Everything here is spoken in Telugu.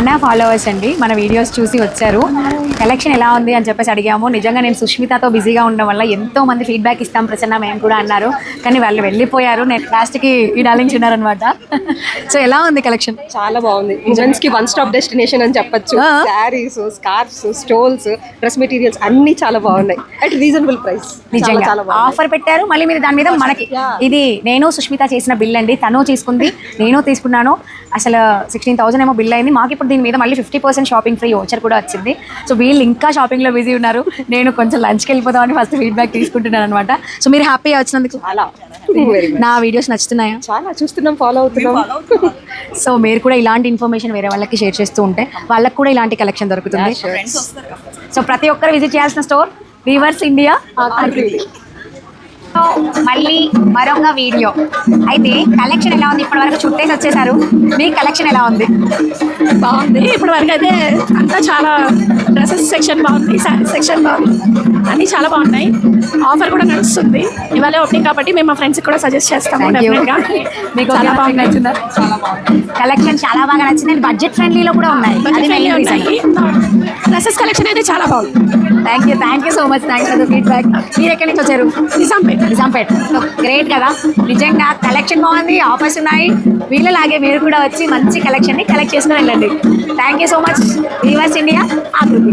మన ఫాలోవర్స్ అండి. మన వీడియోస్ చూసి వచ్చారు. కలెక్షన్ ఎలా ఉంది అని చెప్పేసి అడిగాము. నిజంగా నేను సుష్మితతో బిజీగా ఉండడం వల్ల ఎంతో మంది ఫీడ్బ్యాక్ ఇస్తాం ప్రసన్న మేము కూడా అన్నారు. కానీ వాళ్ళు వెళ్ళిపోయారు. నేను లాస్ట్కి ఈ డార్లింగ్స్ ఉన్నారనమాట సో ఎలా ఉంది కలెక్షన్ చాలా బాగుంది. ఉమెన్స్కి వన్ స్టాప్ డెస్టినేషన్ అని చెప్పొచ్చు. Sarees scarves stoles dress materials అన్ని చాలా బాగున్నాయి. అట్ రీజనబుల్ ప్రైస్ నిజంగా. ఆఫర్ పెట్టారు. మళ్ళీ మీరు దాని మీద మనకి. ఇది నేను సుష్మిత చేసిన బిల్ అండి. తను తీసుకుంది నేను తీసుకున్నాను. అసలు సిక్స్టీన్ థౌసండ్ ఏమో బిల్ అయింది. మాకు ఇప్పుడు దీని మీద మళ్ళీ fifty percent shopping free voucher కూడా వచ్చింది. సో వీళ్ళు ఇంకా షాపింగ్లో బిజీ ఉన్నారు. నేను కొంచెం లంచ్కి వెళ్ళిపోదామని ఫస్ట్ ఫీడ్బ్యాక్ తీసుకుంటున్నాను అనమాట సో మీరు హ్యాపీ వచ్చినందుకు? చాలా. వెరీ గుడ్ నా వీడియోస్ నచ్చుతున్నాయా? చాలా చూస్తున్నాం ఫాలో అవుతున్నాం. సో మీరు కూడా ఇలాంటి ఇన్ఫర్మేషన్ వేరే వాళ్ళకి షేర్ చేస్తూ ఉంటే వాళ్ళకి కూడా ఇలాంటి కలెక్షన్ దొరుకుతుంది. సో ప్రతి ఒక్కరు విజిట్ చేయాల్సిన స్టోర్ వీవర్స్ ఇండియా మళ్ళీ మరొక వీడియో. అయితే కలెక్షన్ ఎలా ఉంది? ఇప్పటి వరకు చుట్టేసి వచ్చేసారు. మీ కలెక్షన్ ఎలా ఉంది? బాగుంది. ఇప్పుడు వరకు అయితే అంతా చాలా డ్రెస్సెస్ సెక్షన్ బాగుంది శారీస్ సెక్షన్ బాగుంది. అన్నీ చాలా బాగున్నాయి. ఆఫర్ కూడా నడుస్తుంది. ఇవాళ ఓపెనింగ్ కాబట్టి మేము మా ఫ్రెండ్స్కి కూడా సజెస్ట్ చేస్తాము మీకు చాలా బాగుంది నచ్చిందా? కలెక్షన్ చాలా బాగా నచ్చింది. బడ్జెట్ ఫ్రెండ్లీలో కూడా ఉన్నాయి. అది ఫ్రెండ్లీ ఉన్నాయి. డ్రెస్సెస్ కలెక్షన్ అయితే చాలా బాగుంది. Thank you thank you so much for the feedback మీరు ఎక్కడి నుంచి వచ్చారు? నిజాంపేట్. నిజాంపేట్. గ్రేట్ కదా? నిజంగా కలెక్షన్ బాగుంది ఆఫర్స్ ఉన్నాయి. వీళ్ళలాగే మీరు కూడా వచ్చి మంచి కలెక్షన్ని కలెక్ట్ చేసుకుని వెళ్ళండి. Thank you so much weavers India Aakruti